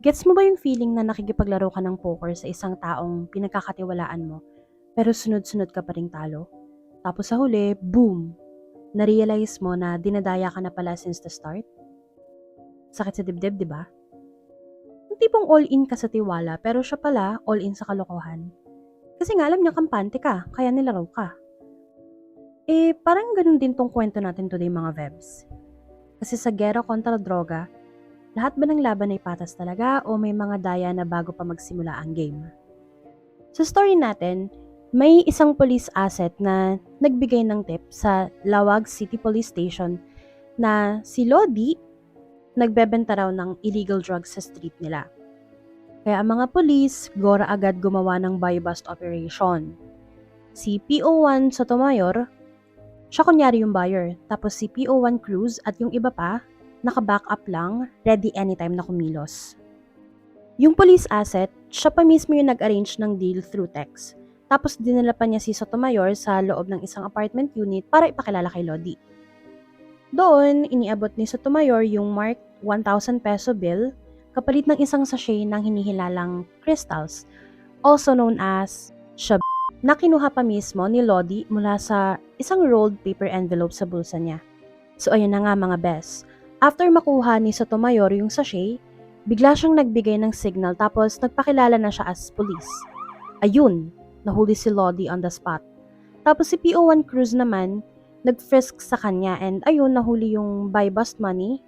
Gets mo ba yung feeling na nakikipaglaro ka ng poker sa isang taong pinagkakatiwalaan mo, pero sunod-sunod ka pa ring talo? Tapos sa huli, boom! Na-realize mo na dinadaya ka na pala since the start? Sakit sa dibdib, di ba? Yung tipong all-in ka sa tiwala, pero siya pala all-in sa kalokohan. Kasi nga alam niya kampante ka, kaya nilaro ka. Eh, parang ganun din tong kwento natin today mga Vebs. Kasi sa gera kontra droga, lahat ba ng laban ay patas talaga o may mga daya na bago pa magsimula ang game? Sa story natin, may isang police asset na nagbigay ng tip sa Lawag City Police Station na si Lodi nagbebenta raw ng illegal drugs sa street nila. Kaya ang mga police, gora agad gumawa ng buy-bust operation. Si PO1 Sotomayor, siya kunyari yung buyer. Tapos si PO1 Cruz at yung iba pa, naka-back up lang, ready anytime na kumilos. Yung police asset, siya pa mismo yung nag-arrange ng deal through text. Tapos dinala pa niya si Sotomayor sa loob ng isang apartment unit para ipakilala kay Lodi. Doon, iniabot ni Sotomayor yung marked 1,000 peso bill kapalit ng isang sachet ng hinihilalang crystals, also known as shab na kinuha pa mismo ni Lodi mula sa isang rolled paper envelope sa bulsa niya. So ayun na nga mga best. After makuha ni Sotomayor yung sachet, bigla siyang nagbigay ng signal tapos nagpakilala na siya as police. Ayun, nahuli si Lodi on the spot. Tapos si PO1 Cruz naman, nag-frisk sa kanya and ayun, nahuli yung buy bust money,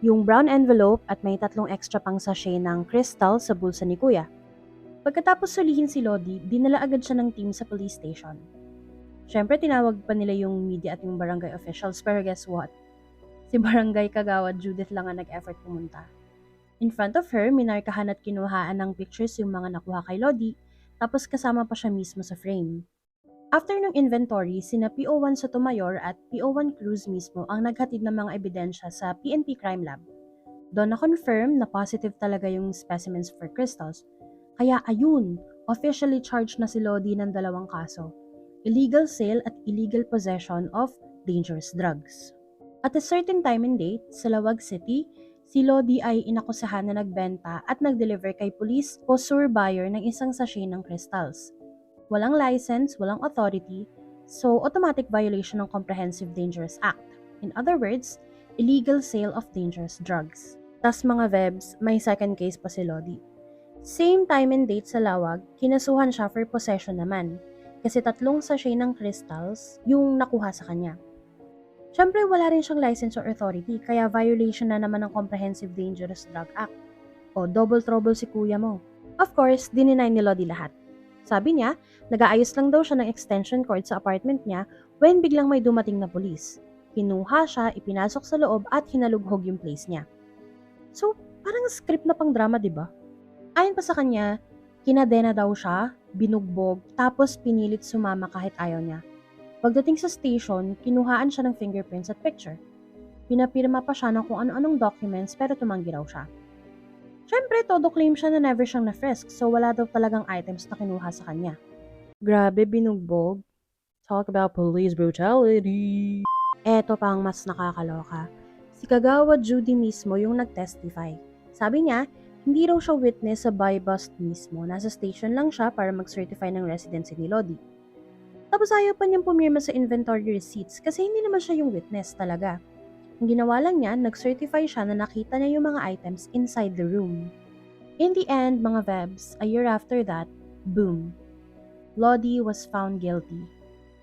yung brown envelope at may tatlong extra pang sachet ng crystal sa bulsa ni Kuya. Pagkatapos sulihin si Lodi, dinala agad siya ng team sa police station. Siyempre, tinawag pa nila yung media at yung barangay officials pero guess what? Si Barangay Kagawad Judith lang ang nag-effort pumunta. In front of her, minarkahan at kinuhaan ng pictures yung mga nakuha kay Lodi, tapos kasama pa siya mismo sa frame. After ng inventory, sina PO1 Sotomayor at PO1 Cruz mismo ang naghatid ng mga ebidensya sa PNP Crime Lab. Doon na-confirm na positive talaga yung specimens for crystals. Kaya ayun, officially charged na si Lodi ng dalawang kaso. Illegal sale at illegal possession of dangerous drugs. At a certain time and date, sa Lawag City, si Lodi ay inakusahan na nagbenta at nag-deliver kay police o sur buyer ng isang sachet ng crystals. Walang license, walang authority, so automatic violation ng Comprehensive Dangerous Act. In other words, illegal sale of dangerous drugs. Tas mga Vebs, may second case pa si Lodi. Same time and date sa Lawag, kinasuhan siya for possession naman. Kasi tatlong sachet ng crystals yung nakuha sa kanya. Siyempre, wala rin siyang license or authority, kaya violation na naman ng Comprehensive Dangerous Drug Act. O double trouble si kuya mo. Of course, dininay ni Lodi lahat. Sabi niya, nag-aayos lang daw siya ng extension cord sa apartment niya when biglang may dumating na pulis. Kinuha siya, ipinasok sa loob at hinalughog yung place niya. So, parang script na pang drama, di ba? Ayon pa sa kanya, kinadena daw siya, binugbog, tapos pinilit sumama kahit ayaw niya. Pagdating sa station, kinuhaan siya ng fingerprints at picture. Pinapirma pa siya ng kung ano-anong documents pero tumanggi raw siya. Siyempre, todo claim siya na never siyang na-frisk so wala daw talagang items na kinuha sa kanya. Grabe, binugbog. Talk about police brutality. Eto pa ang mas nakakaloka. Si Kagawa Judy mismo yung nag-testify. Sabi niya, hindi raw siya witness sa buy-bust mismo. Nasa station lang siya para mag-certify ng residency ni Lodi. Tapos ayaw pa niyang pumirma sa inventory receipts kasi hindi naman siya yung witness talaga. Ang ginawa lang niya, nag-certify siya na nakita niya yung mga items inside the room. In the end, mga Vebs, a year after that, boom. Lodi was found guilty.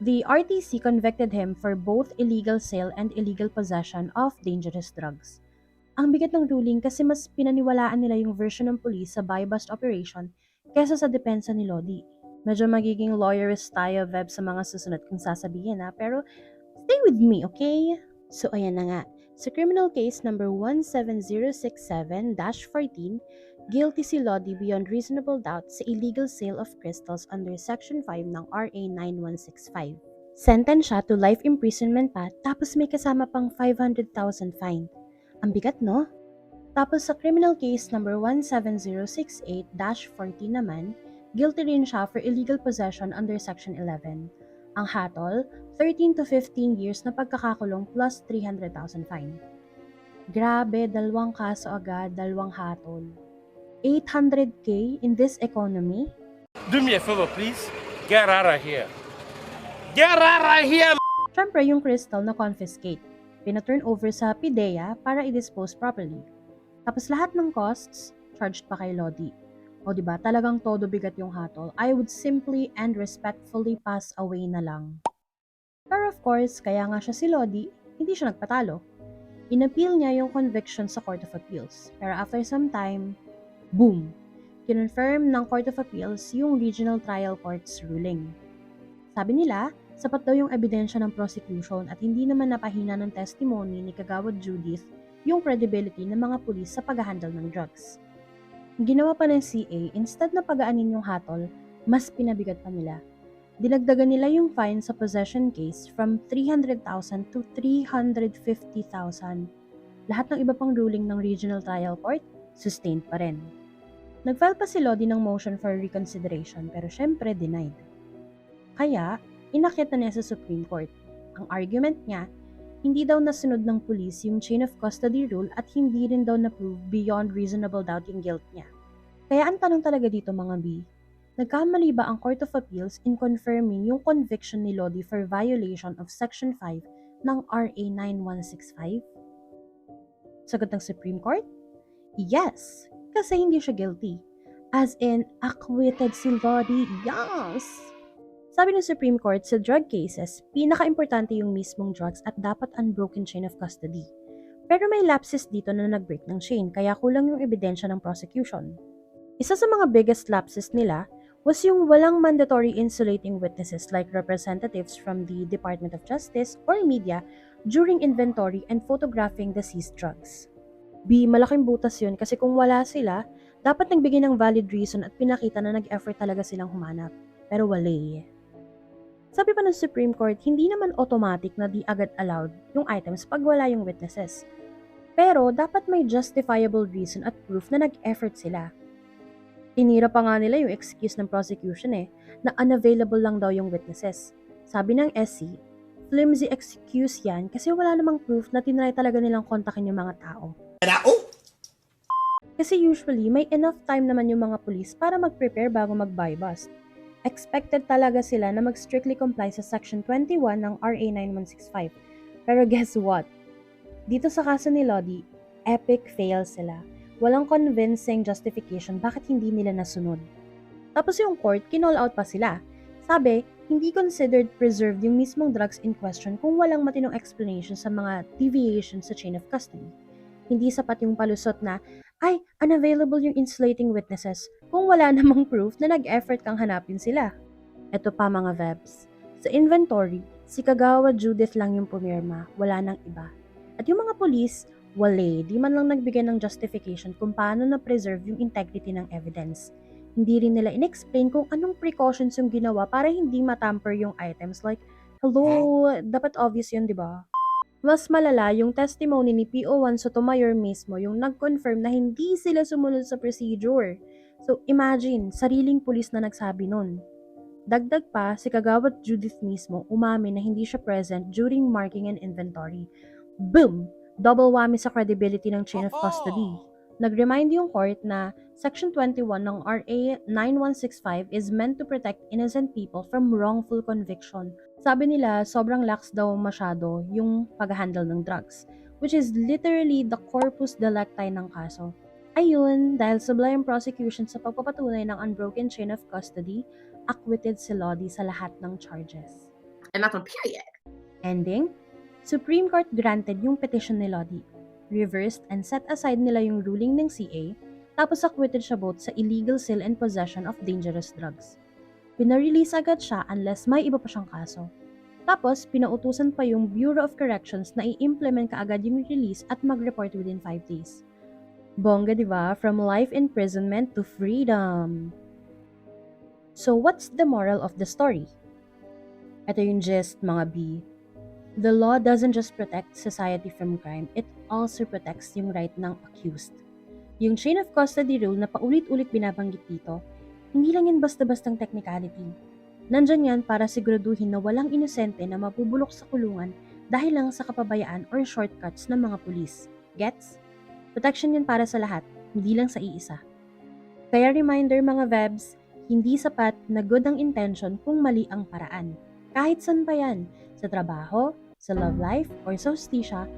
The RTC convicted him for both illegal sale and illegal possession of dangerous drugs. Ang bigat ng ruling kasi mas pinaniwalaan nila yung version ng police sa buy-bust operation kesa sa depensa ni Lodi. Medyo magiging lawyerist tayo, Veb, sa mga susunod kong sasabihin ha, pero stay with me, okay? So ayan na nga, sa criminal case number 17067-14, guilty si Lodi beyond reasonable doubt sa illegal sale of crystals under Section 5 ng RA 9165. Sentence siya to life imprisonment pa tapos may kasama pang 500,000 fine. Ang bigat no? Tapos sa criminal case number 17068-14 naman, guilty rin siya for illegal possession under Section 11. Ang hatol, 13 to 15 years na pagkakakulong plus 300,000 fine. Grabe, dalawang kaso agad, dalawang hatol. 800k in this economy? Do me a favor, please. Get out of here. Get out of here! Siyempre, yung crystal na confiscate. Pina-turn over sa PIDEA para i-dispose properly. Tapos lahat ng costs, charged pa kay Lodi. O di ba talagang todo bigat yung hatol. I would simply and respectfully pass away na lang. Pero of course, kaya nga siya si Lodi, hindi siya nagpatalo. Inappeal niya yung conviction sa Court of Appeals. Pero after some time, boom! Kinonfirm ng Court of Appeals yung Regional Trial Court's ruling. Sabi nila, sapat daw yung ebidensya ng prosecution at hindi naman napahina ng testimony ni Kagawad Judith yung credibility ng mga pulis sa pag-handle ng drugs. Ginawa pa ng CA, instead na pagaanin yung hatol, mas pinabigat pa nila. Dinagdagan nila yung fine sa possession case from 300,000 to 350,000. Lahat ng iba pang ruling ng Regional Trial Court, sustained pa rin. Nag-file pa si Lodi ng motion for reconsideration pero syempre denied. Kaya, inakyat na niya sa Supreme Court. Ang argument niya, hindi daw nasunod ng pulis yung chain of custody rule at hindi rin daw na-prove beyond reasonable doubt yung guilt niya. Kaya ang tanong talaga dito mga B, nagkamali ba ang Court of Appeals in confirming yung conviction ni Lodi for violation of Section 5 ng RA 9165? Sagot ng Supreme Court? Yes, kasi hindi siya guilty. As in, acquitted si Lodi, yes! Sabi ng Supreme Court, sa drug cases, pinaka-importante yung mismong drugs at dapat unbroken chain of custody. Pero may lapses dito na nag-break ng chain, kaya kulang yung ebidensya ng prosecution. Isa sa mga biggest lapses nila was yung walang mandatory insulating witnesses like representatives from the Department of Justice or media during inventory and photographing the seized drugs. B, malaking butas yun kasi kung wala sila, dapat nagbigay ng valid reason at pinakita na nag-effort talaga silang humanap. Pero wala eh. Sabi pa ng Supreme Court, hindi naman automatic na di agad allowed yung items pag wala yung witnesses. Pero dapat may justifiable reason at proof na nag-effort sila. Tinira pa nga nila yung excuse ng prosecution eh, na unavailable lang daw yung witnesses. Sabi ng SC, flimsy excuse yan kasi wala namang proof na tinry talaga nilang kontakin yung mga tao. Kasi usually, may enough time naman yung mga pulis para mag-prepare bago mag-buy bust. Expected talaga sila na mag-strictly comply sa Section 21 ng RA 9165. Pero guess what? Dito sa kaso ni Lodi, epic fail sila. Walang convincing justification bakit hindi nila nasunod. Tapos yung court, kinall out pa sila. Sabi, hindi considered preserved yung mismong drugs in question kung walang matinong explanation sa mga deviations sa chain of custody. Hindi sapat yung palusot na, ay, unavailable yung insulating witnesses kung wala namang proof na nag-effort kang hanapin sila. Ito pa mga Vebs. Sa inventory, si Kagawa Judith lang yung pumirma, wala nang iba. At yung mga polis, wale, di man lang nagbigay ng justification kung paano na-preserve yung integrity ng evidence. Hindi rin nila in-explain kung anong precautions yung ginawa para hindi matamper yung items like, hello, dapat obvious yun, di ba? Mas malala yung testimony ni PO1 Sotomayor mismo yung nag-confirm na hindi sila sumunod sa procedure. So imagine, sariling pulis na nagsabi nun. Dagdag pa, si Kagawad Judith mismo umamin na hindi siya present during marking and inventory. Boom! Double whammy sa credibility ng chain of custody. Nag-remind yung court na Section 21 ng RA 9165 is meant to protect innocent people from wrongful conviction. Sabi nila, sobrang lax daw masyado yung pag-handle ng drugs, which is literally the corpus delicti ng kaso. Ayun, dahil sablay ang prosecution sa pagpapatunay ng unbroken chain of custody, acquitted si Lodi sa lahat ng charges. And that's on period. Ending, Supreme Court granted yung petition ni Lodi, reversed and set aside nila yung ruling ng CA, tapos acquitted siya both sa illegal sale and possession of dangerous drugs. Pinarelease agad siya unless may iba pa siyang kaso. Tapos, pinautusan pa yung Bureau of Corrections na i-implement kaagad yung release at mag-report within 5 days. Bongga, di ba? From life imprisonment to freedom. So, what's the moral of the story? Ito yung gist, mga B. The law doesn't just protect society from crime, it also protects yung right ng accused. Yung chain of custody rule na paulit-ulit binabanggit dito, hindi lang yan basta-bastang technicality. Nandyan yan para siguraduhin na walang inosente na mabubulok sa kulungan dahil lang sa kapabayaan or shortcuts ng mga pulis. Gets? Protection yan para sa lahat, hindi lang sa iisa. Kaya reminder mga Vebs, hindi sapat na good ang intention kung mali ang paraan. Kahit saan pa yan, sa trabaho, sa love life, or sa hostisya,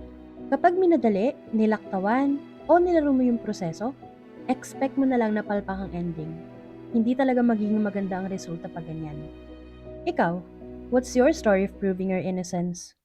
kapag minadali, nilaktawan, o nilaro mo yung proseso, expect mo na lang na palpak ang ending. Hindi talaga magiging maganda ang resulta pag ganyan. Ikaw, what's your story of proving your innocence?